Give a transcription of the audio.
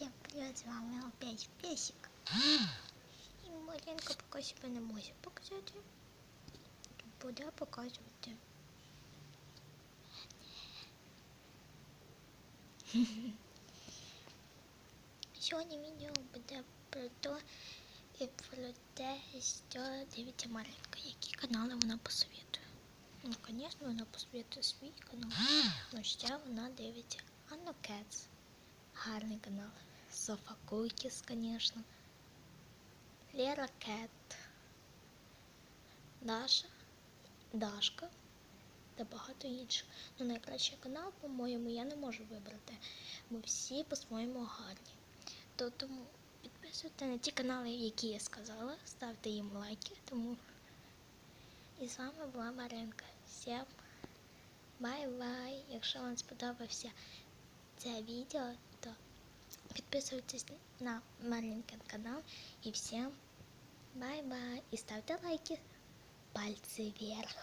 Всем привет, с вами опять Песик. И Маринка пока себе не може показати. Буде показувати. Сьогодні відео буде про те, і про те, що дивиться Маринка, які канали вона посоветує. Ну, звісно, вона посоветує свій канал, але ще вона дивиться Анно Кетс. Гарний канал. Софа Кукіс, звісно. Лера Кет. Даша. Дашка. Та багато інших. Ну, найкращий канал, по-моєму, я не можу вибрати, бо всі по-своєму гарні. То тому підписуйте на ті канали, які я сказала, ставте їм лайки. Тому і з вами була Маринка. Всім бай-бай! Якщо вам сподобався це відео, то підписуйтесь на маленький канал И всем бай-бай! И ставьте лайки, Пальцы вверх.